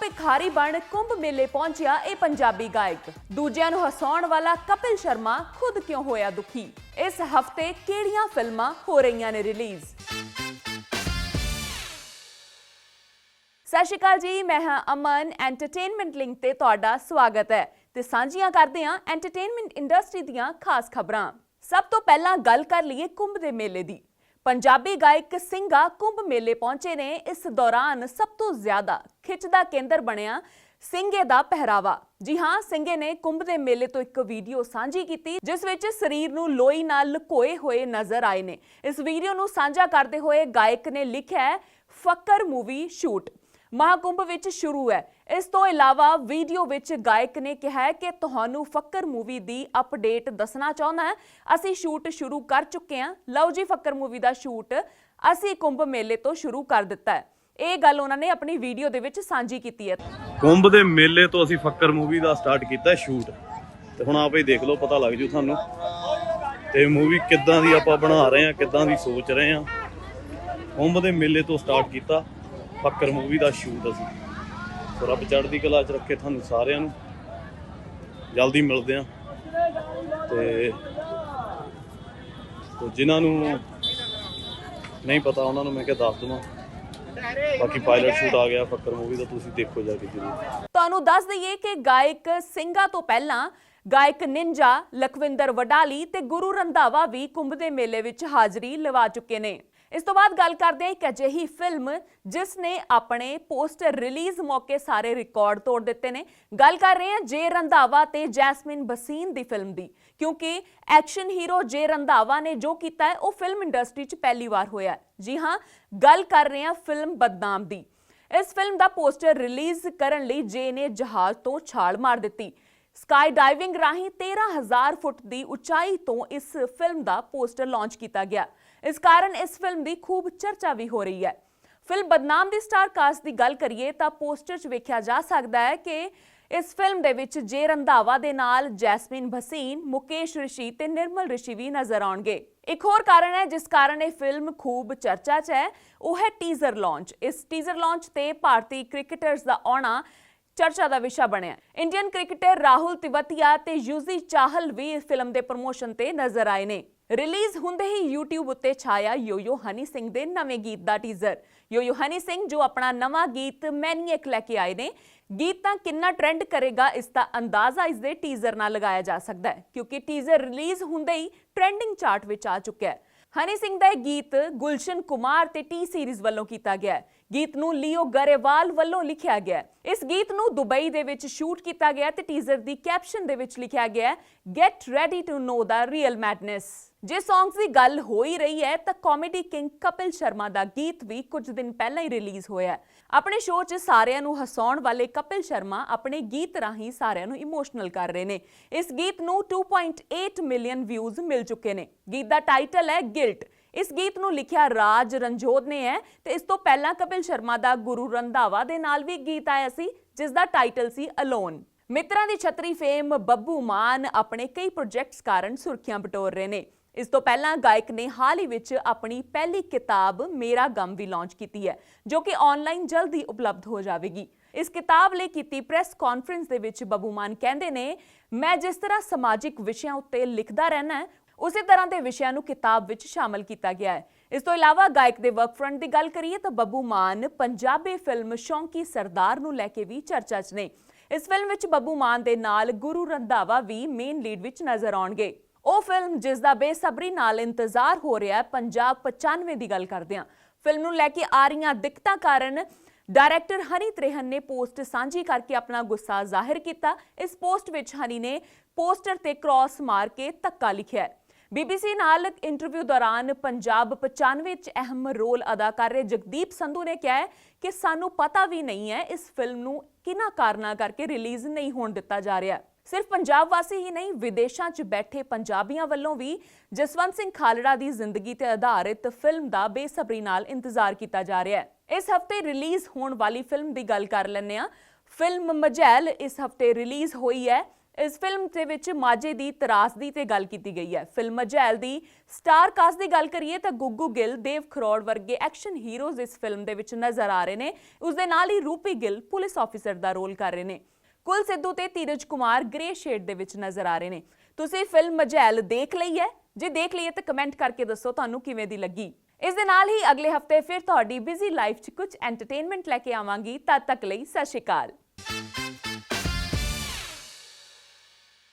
ਭਿਖਾਰੀ ਬਣ ਕੁੰਭ ਮੇਲੇ ਪਹੁੰਚਿਆ ਇਹ ਪੰਜਾਬੀ ਗਾਇਕ। ਦੂਜਿਆਂ ਨੂੰ ਹਸਾਉਣ ਵਾਲਾ ਕਪਿਲ ਸ਼ਰਮਾ ਖੁਦ ਕਿਉਂ ਹੋਇਆ ਦੁਖੀ? ਇਸ ਹਫ਼ਤੇ ਕਿਹੜੀਆਂ ਫਿਲਮਾਂ ਹੋ ਰਹੀਆਂ ਨੇ ਰਿਲੀਜ਼? ਸਤਿ ਸ਼੍ਰੀ ਅਕਾਲ ਜੀ, ਮੈਂ ਹਾਂ ਅਮਨ। ਐਂਟਰਟੇਨਮੈਂਟ ਲਿੰਕ ਤੇ ਤੁਹਾਡਾ ਸਵਾਗਤ ਹੈ। ਤੇ ਸਾਂਝੀਆਂ ਕਰਦੇ ਹਾਂ ਐਂਟਰਟੇਨਮੈਂਟ ਇੰਡਸਟਰੀ ਦੀਆਂ ਖਾਸ ਖਬਰਾਂ। ਸਭ ਤੋਂ ਪਹਿਲਾਂ ਗੱਲ ਕਰ ਲਈਏ ਕੁੰਭ ਦੇ ਮੇਲੇ ਦੀ। ਪੰਜਾਬੀ ਗਾਇਕ ਸਿੰਘਾ ਕੁੰਭ ਮੇਲੇ ਪਹੁੰਚੇ ਨੇ। ਇਸ ਦੌਰਾਨ ਸਭ ਤੋਂ ਜ਼ਿਆਦਾ ਖਿੱਚ ਦਾ ਕੇਂਦਰ ਬਣਿਆ ਸਿੰਘੇ ਦਾ ਪਹਿਰਾਵਾ। ਜੀ ਹਾਂ, ਸਿੰਘੇ ਨੇ ਕੁੰਭ ਦੇ ਮੇਲੇ ਤੋਂ ਇੱਕ ਵੀਡੀਓ ਸਾਂਝੀ ਕੀਤੀ, ਜਿਸ ਵਿੱਚ ਸਰੀਰ ਨੂੰ ਲੋਈ ਨਾਲ ਲੁਕੋਏ ਹੋਏ ਨਜ਼ਰ ਆਏ ਨੇ। ਇਸ ਵੀਡੀਓ ਨੂੰ ਸਾਂਝਾ ਕਰਦੇ ਹੋਏ ਗਾਇਕ ਨੇ ਲਿਖਿਆ ਫੱਕਰ ਮੂਵੀ ਸ਼ੂਟ। ਮਹਾਕੁੰਭ ਵਿੱਚ ਸ਼ੁਰੂ ਹੈ। ਇਸ ਤੋਂ ਇਲਾਵਾ ਵੀਡੀਓ ਵਿੱਚ ਗਾਇਕ ਨੇ ਕਿਹਾ ਹੈ ਕਿ ਤੁਹਾਨੂੰ ਫੱਕਰ ਮੂਵੀ ਦੀ ਅਪਡੇਟ ਦੱਸਣਾ ਚਾਹੁੰਦਾ ਹੈ। ਅਸੀਂ ਸ਼ੂਟ ਸ਼ੁਰੂ ਕਰ ਚੁੱਕੇ ਹਾਂ। ਲਓ ਜੀ ਫੱਕਰ ਮੂਵੀ ਦਾ ਸ਼ੂਟ। ਅਸੀਂ ਕੁੰਭ ਮੇਲੇ ਤੋਂ ਸ਼ੁਰੂ ਕਰ ਦਿੱਤਾ ਹੈ। ਇਹ ਗੱਲ ਉਹਨਾਂ ਨੇ ਆਪਣੀ ਵੀਡੀਓ ਦੇ ਵਿੱਚ ਸਾਂਝੀ ਕੀਤੀ ਹੈ। ਕੁੰਭ ਦੇ ਮੇਲੇ ਤੋਂ ਅਸੀਂ ਫੱਕਰ ਮੂਵੀ ਦਾ ਸਟਾਰਟ ਕੀਤਾ ਸ਼ੂਟ। ਤੇ ਹੁਣ ਆਪੇ ਦੇਖ ਲਓ, ਪਤਾ ਲੱਗ ਜੂ ਤੁਹਾਨੂੰ। ਤੇ ਮੂਵੀ ਕਿੱਦਾਂ ਦੀ ਆਪਾਂ ਬਣਾ ਰਹੇ ਹਾਂ, ਕਿੱਦਾਂ ਦੀ ਸੋਚ ਰਹੇ ਹਾਂ। ਕੁੰਭ ਦੇ ਮੇਲੇ ਤੋਂ ਸਟਾਰਟ ਕੀਤਾ। ਫੱਕਰ ਮੂਵੀ ਦਾ ਸ਼ੂਟ ਅਸੀਂ। ਸੋ ਰੱਬ ਚੜ੍ਹਦੀ ਕਲਾ ਚ ਰੱਖੇ ਤੁਹਾਨੂੰ ਸਾਰਿਆਂ ਨੂੰ। ਜਲਦੀ ਮਿਲਦੇ ਆ ਤੇ ਤੇ ਜਿਨ੍ਹਾਂ ਨੂੰ ਨਹੀਂ ਪਤਾ, ਉਹਨਾਂ ਨੂੰ ਮੈਂ ਕਿਹਾ ਦੱਸ ਦਵਾਂ। ਬਾਕੀ ਪਾਇਲਟ ਸ਼ੂਟ ਆ ਗਿਆ ਫੱਕਰ ਮੂਵੀ ਦਾ, ਤੁਸੀਂ ਦੇਖੋ ਜਾ ਕੇ ਜਰੂਰ। ਤੁਹਾਨੂੰ ਦੱਸ ਦਈਏ ਕਿ ਗਾਇਕ ਸਿੰਘਾ ਤੋਂ ਪਹਿਲਾਂ ਗਾਇਕ ਨਿੰਜਾ, ਲਖਵਿੰਦਰ ਵਡਾਲੀ ਤੇ ਗੁਰੂ ਰੰਧਾਵਾ ਵੀ ਕੁੰਭ ਦੇ ਮੇਲੇ ਵਿੱਚ ਹਾਜ਼ਰੀ ਲਵਾ ਚੁੱਕੇ ਨੇ। ਇਸ ਤੋਂ ਬਾਅਦ ਗੱਲ ਕਰਦੇ ਹਾਂ ਇੱਕ ਅਜਿਹੀ ਫਿਲਮ ਜਿਸ ਨੇ ਆਪਣੇ ਪੋਸਟਰ ਰਿਲੀਜ਼ ਮੌਕੇ ਸਾਰੇ ਰਿਕਾਰਡ ਤੋੜ ਦਿੱਤੇ ਨੇ। ਗੱਲ ਕਰ ਰਹੇ ਹਾਂ ਜੇ ਰੰਧਾਵਾ ਤੇ ਜੈਸਮਿਨ ਬਸੀਨ ਦੀ ਫਿਲਮ ਦੀ, ਕਿਉਂਕਿ ਐਕਸ਼ਨ ਹੀਰੋ ਜੇ ਰੰਧਾਵਾ ਨੇ ਜੋ ਕੀਤਾ ਹੈ, ਉਹ ਫਿਲਮ ਇੰਡਸਟਰੀ 'ਚ ਪਹਿਲੀ ਵਾਰ ਹੋਇਆ ਜੀ ਹਾਂ, ਗੱਲ ਕਰ ਰਹੇ ਹਾਂ ਫਿਲਮ ਬਦਨਾਮ ਦੀ। ਇਸ ਫਿਲਮ ਦਾ ਪੋਸਟਰ ਰਿਲੀਜ਼ ਕਰਨ ਲਈ ਜੇ ਨੇ ਜਹਾਜ਼ ਤੋਂ ਛਾਲ ਮਾਰ ਦਿੱਤੀ। ਸਕਾਈ ਡਾਈਵਿੰਗ ਰਾਹੀਂ 13000 ਫੁੱਟ ਦੀ ਉਚਾਈ ਤੋਂ ਇਸ ਫਿਲਮ ਦਾ ਪੋਸਟਰ ਲਾਂਚ ਕੀਤਾ ਗਿਆ। ਇਸ ਕਾਰਨ ਇਸ ਫਿਲਮ ਦੀ ਖੂਬ ਚਰਚਾ ਵੀ ਹੋ ਰਹੀ ਹੈ। ਫਿਲਮ ਬਦਨਾਮ ਦੀ ਸਟਾਰ ਕਾਸਟ ਦੀ ਗੱਲ ਕਰੀਏ ਤਾਂ ਪੋਸਟਰ 'ਚ ਵੇਖਿਆ ਜਾ ਸਕਦਾ ਹੈ ਕਿ ਇਸ ਫਿਲਮ ਦੇ ਵਿੱਚ ਜੇ ਰੰਧਾਵਾ ਦੇ ਨਾਲ ਜੈਸਮੀਨ ਭਸੀਨ, ਮੁਕੇਸ਼ ਰਿਸ਼ੀ ਤੇ ਨਿਰਮਲ ਰਿਸ਼ੀ ਵੀ ਨਜ਼ਰ ਆਉਣਗੇ। ਇੱਕ ਹੋਰ ਕਾਰਨ ਹੈ, ਜਿਸ ਕਾਰਨ ਇਹ ਫਿਲਮ ਖੂਬ ਚਰਚਾ 'ਚ ਹੈ, ਉਹ ਹੈ ਟੀਜ਼ਰ ਲਾਂਚ ਇਸ ਟੀਜ਼ਰ ਲਾਂਚ ਤੇ ਭਾਰਤੀ ਕ੍ਰਿਕਟਰਸ ਦਾ ਆਉਣਾ ਚਰਚਾ ਦਾ ਵਿਸ਼ਾ ਬਣਿਆ ਇੰਡੀਅਨ ਕ੍ਰਿਕਟਰ ਰਾਹੁਲ ਤਿਵਤੀਆ ਤੇ ਯੂਜ਼ੀ ਚਾਹਲ ਵੀ ਇਸ ਫਿਲਮ ਦੇ ਪ੍ਰਮੋਸ਼ਨ ਤੇ ਨਜ਼ਰ ਆਏ ਨੇ। ਰਿਲੀਜ਼ ਹੁੰਦੇ ਹੀ YouTube ਉੱਤੇ ਛਾਇਆ ਯੋਯੋ ਹਨੀ ਸਿੰਘ ਦੇ ਨਵੇਂ ਗੀਤ ਦਾ ਟੀਜ਼ਰ ਯੋਯੋ ਹਨੀ ਸਿੰਘ ਜੋ ਆਪਣਾ ਨਵਾਂ ਗੀਤ ਮੈਨੀਅਕ ਲੈ ਕੇ ਆਏ ਨੇ, ਗੀਤ ਤਾਂ ਕਿੰਨਾ ਟ੍ਰੈਂਡ ਕਰੇਗਾ, ਇਸ ਦਾ ਅੰਦਾਜ਼ਾ ਇਸ ਦੇ ਟੀਜ਼ਰ ਨਾਲ ਲਗਾਇਆ ਜਾ ਸਕਦਾ ਹੈ, ਕਿਉਂਕਿ ਟੀਜ਼ਰ ਰਿਲੀਜ਼ ਹੁੰਦੇ ਹੀ ਟ੍ਰੈਂਡਿੰਗ ਚਾਰਟ ਵਿੱਚ ਆ ਚੁੱਕਿਆ ਹੈ। ਹਨੀ ਸਿੰਘ ਦਾ ਇਹ ਗੀਤ ਗੁਲਸ਼ਨ ਕੁਮਾਰ ਤੇ ਟੀ ਸੀਰੀਜ਼ ਵੱਲੋਂ ਕੀਤਾ ਗਿਆ ਹੈ। ਗੀਤ ਨੂੰ ਲੀਓ ਗਰੇਵਾਲ ਵੱਲੋਂ ਲਿਖਿਆ ਗਿਆ ਹੈ। ਇਸ ਗੀਤ ਨੂੰ ਦੁਬਈ ਦੇ ਵਿੱਚ ਸ਼ੂਟ ਕੀਤਾ ਗਿਆ ਤੇ ਟੀਜ਼ਰ ਦੀ ਕੈਪਸ਼ਨ ਦੇ ਵਿੱਚ ਲਿਖਿਆ ਗਿਆ ਹੈ get ready to know the real madness ਜੇ ਸੌਂਗਸ ਦੀ ਗੱਲ ਹੋ ਹੀ ਰਹੀ ਹੈ, ਤਾਂ ਕਾਮੇਡੀ ਕਿੰਗ ਕਪਿਲ ਸ਼ਰਮਾ ਦਾ ਗੀਤ ਵੀ ਕੁਝ ਦਿਨ ਪਹਿਲਾਂ ਹੀ ਰਿਲੀਜ਼ ਹੋਇਆ ਆਪਣੇ ਸ਼ੋਅ 'ਚ ਸਾਰਿਆਂ ਨੂੰ ਹਸਾਉਣ ਵਾਲੇ ਕਪਿਲ ਸ਼ਰਮਾ ਆਪਣੇ ਗੀਤ ਰਾਹੀਂ ਸਾਰਿਆਂ ਨੂੰ ਇਮੋਸ਼ਨਲ ਕਰ ਰਹੇ ਨੇ। ਇਸ ਗੀਤ ਨੂੰ 2.8 ਮਿਲੀਅਨ ਵਿਊਜ਼ ਮਿਲ ਚੁੱਕੇ ਨੇ। ਗੀਤ ਦਾ ਟਾਈਟਲ ਹੈ ਗਿਲਟ ਇਸ ਗੀਤ ਨੂੰ ਲਿਖਿਆ ਰਾਜ ਰੰਜੋਦ ਨੇ ਹੈ ਤੇ ਇਸ ਤੋਂ ਪਹਿਲਾਂ ਕਪਿਲ ਸ਼ਰਮਾ ਦਾ ਗੁਰੂ ਰੰਧਾਵਾ ਦੇ ਨਾਲ ਵੀ ਗੀਤ ਆਇਆ ਸੀ, ਜਿਸ ਦਾ ਟਾਈਟਲ ਸੀ ਅਲੋਨ ਮਿੱਤਰਾਂ ਦੀ ਛਤਰੀ ਫੇਮ ਬੱਬੂ ਮਾਨ ਆਪਣੇ ਕਈ ਪ੍ਰੋਜੈਕਟਸ ਕਾਰਨ ਸੁਰਖੀਆਂ ਬਟੋਰ ਰਹੇ ਨੇ। ਇਸ ਤੋਂ ਪਹਿਲਾਂ ਗਾਇਕ ਨੇ ਹਾਲ ਹੀ ਵਿੱਚ ਆਪਣੀ ਪਹਿਲੀ ਕਿਤਾਬ, ਮੇਰਾ ਗਮ, ਵੀ ਲਾਂਚ ਕੀਤੀ ਹੈ, ਜੋ ਕਿ ਆਨਲਾਈਨ ਜਲਦੀ ਉਪਲਬਧ ਹੋ ਜਾਵੇਗੀ। ਇਸ ਕਿਤਾਬ ਲਈ ਕੀਤੀ ਪ੍ਰੈਸ ਕਾਨਫਰੰਸ ਦੇ ਵਿੱਚ ਬੱਬੂ ਮਾਨ ਕਹਿੰਦੇ ਨੇ, ਮੈਂ ਜਿਸ ਤਰ੍ਹਾਂ ਸਮਾਜਿਕ ਵਿਸ਼ਿਆਂ ਉੱਤੇ ਲਿਖਦਾ ਰਹਿਣਾ ਉਸੇ ਤਰ੍ਹਾਂ ਦੇ ਵਿਸ਼ਿਆਂ ਨੂੰ ਕਿਤਾਬ ਵਿੱਚ ਸ਼ਾਮਲ ਕੀਤਾ ਗਿਆ ਹੈ। ਇਸ ਤੋਂ ਇਲਾਵਾ ਗਾਇਕ ਦੇ ਵਰਕ ਫਰੰਟ ਦੀ ਗੱਲ ਕਰੀਏ ਤਾਂ ਬੱਬੂ ਮਾਨ ਪੰਜਾਬੀ ਫਿਲਮ ਸ਼ੌਂਕੀ ਸਰਦਾਰ ਨੂੰ ਲੈ ਕੇ ਵੀ ਚਰਚਾ 'ਚ ਨੇ। ਇਸ ਫਿਲਮ ਵਿੱਚ ਬੱਬੂ ਮਾਨ ਦੇ ਨਾਲ ਗੁਰੂ ਰੰਧਾਵਾ ਵੀ ਮੇਨ ਲੀਡ ਵਿੱਚ ਨਜ਼ਰ ਆਉਣਗੇ। ਉਹ ਫਿਲਮ ਜਿਸ ਦਾ ਬੇਸਬਰੀ ਨਾਲ ਇੰਤਜ਼ਾਰ ਹੋ ਰਿਹਾ ਹੈ, ਪੰਜਾਬ 95 ਦੀ ਗੱਲ ਕਰਦੇ ਹਾਂ। ਫਿਲਮ ਨੂੰ ਲੈ ਕੇ ਆ ਰਹੀਆਂ ਦਿੱਕਤਾਂ ਕਾਰਨ ਡਾਇਰੈਕਟਰ ਹਨੀ ਤ੍ਰੇਹਨ ਨੇ ਪੋਸਟ ਸਾਂਝੀ ਕਰਕੇ ਆਪਣਾ ਗੁੱਸਾ ਜ਼ਾਹਿਰ ਕੀਤਾ। ਇਸ ਪੋਸਟ ਵਿੱਚ ਹਨੀ ਨੇ ਪੋਸਟਰ ਤੇ ਕ੍ਰਾਸ ਮਾਰ ਕੇ ਧੱਕਾ ਲਿਖਿਆ ਹੈ। ਬੀਬੀਸੀ ਨਾਲ ਇੰਟਰਵਿਊ ਦੌਰਾਨ ਪੰਜਾਬ 95 ਵਿੱਚ ਅਹਿਮ ਰੋਲ ਅਦਾ ਕਰ ਰਹੇ ਜਗਦੀਪ ਸੰਧੂ ਨੇ ਕਿਹਾ ਕਿ ਸਾਨੂੰ ਪਤਾ ਵੀ ਨਹੀਂ ਹੈ ਇਸ ਫਿਲਮ ਨੂੰ ਕਿਹਨਾਂ ਕਾਰਨਾਂ ਕਰਕੇ ਰਿਲੀਜ਼ ਨਹੀਂ ਹੋਣ ਦਿੱਤਾ ਜਾ ਰਿਹਾ। ਸਿਰਫ ਪੰਜਾਬ ਵਾਸੀ ਹੀ ਨਹੀਂ, ਵਿਦੇਸ਼ਾਂ 'ਚ ਬੈਠੇ ਪੰਜਾਬੀਆਂ ਵੱਲੋਂ ਵੀ ਜਸਵੰਤ ਸਿੰਘ ਖਾਲੜਾ ਦੀ ਜ਼ਿੰਦਗੀ ਤੇ ਆਧਾਰਿਤ ਫਿਲਮ ਦਾ ਬੇਸਬਰੀ ਨਾਲ ਇੰਤਜ਼ਾਰ ਕੀਤਾ ਜਾ ਰਿਹਾ ਹੈ। ਇਸ ਹਫ਼ਤੇ ਰਿਲੀਜ਼ ਹੋਣ ਵਾਲੀ ਫਿਲਮ ਦੀ ਗੱਲ ਕਰ ਲੈਂਦੇ ਹਾਂ। ਫਿਲਮ ਮਜੈਲ ਇਸ ਹਫ਼ਤੇ ਰਿਲੀਜ਼ ਹੋਈ ਹੈ। ਇਸ ਫਿਲਮ ਦੇ ਵਿੱਚ ਮਾਝੇ ਦੀ ਤਰਾਸਦੀ ਤੇ ਗੱਲ ਕੀਤੀ ਗਈ ਹੈ। ਫਿਲਮ ਮਜੈਲ ਦੀ ਸਟਾਰ ਕਾਸਟ ਦੀ ਗੱਲ ਕਰੀਏ ਤਾਂ ਗੁੱਗੂ ਗਿੱਲ, ਦੇਵ ਖਰੋੜ ਵਰਗੇ ਐਕਸ਼ਨ ਹੀਰੋਜ਼ ਇਸ ਫਿਲਮ ਦੇ ਵਿੱਚ ਨਜ਼ਰ ਆ ਰਹੇ ਨੇ। ਉਸ ਦੇ ਨਾਲ ਹੀ ਰੂਪੀ ਗਿੱਲ ਪੁਲਿਸ ਆਫੀਸਰ ਦਾ ਰੋਲ ਕਰ ਰਹੇ ਨੇ। ਕੁਲ ਸਿੱਧੂ ਤੇ ਧੀਰਜ ਕੁਮਾਰ ਗ੍ਰੇ ਸ਼ੇਡ ਦੇ ਵਿੱਚ ਨਜ਼ਰ ਆ ਰਹੇ ਨੇ। ਤੁਸੀਂ ਫਿਲਮ ਮਜੈਲ ਦੇਖ ਲਈ ਹੈ? ਜੇ ਦੇਖ ਲਈ ਹੈ ਤਾਂ ਕਮੈਂਟ ਕਰਕੇ ਦੱਸੋ ਤੁਹਾਨੂੰ ਕਿਵੇਂ ਦੀ ਲੱਗੀ। ਇਸ ਦੇ ਨਾਲ ਹੀ ਅਗਲੇ ਹਫ਼ਤੇ ਫਿਰ ਤੁਹਾਡੀ ਬਿਜ਼ੀ ਲਾਈਫ 'ਚ ਕੁਝ ਐਂਟਰਟੇਨਮੈਂਟ ਲੈ ਕੇ ਆਵਾਂਗੀ। ਤਦ ਤੱਕ ਲਈ ਸਤਿ ਸ਼੍ਰੀ ਅਕਾਲ।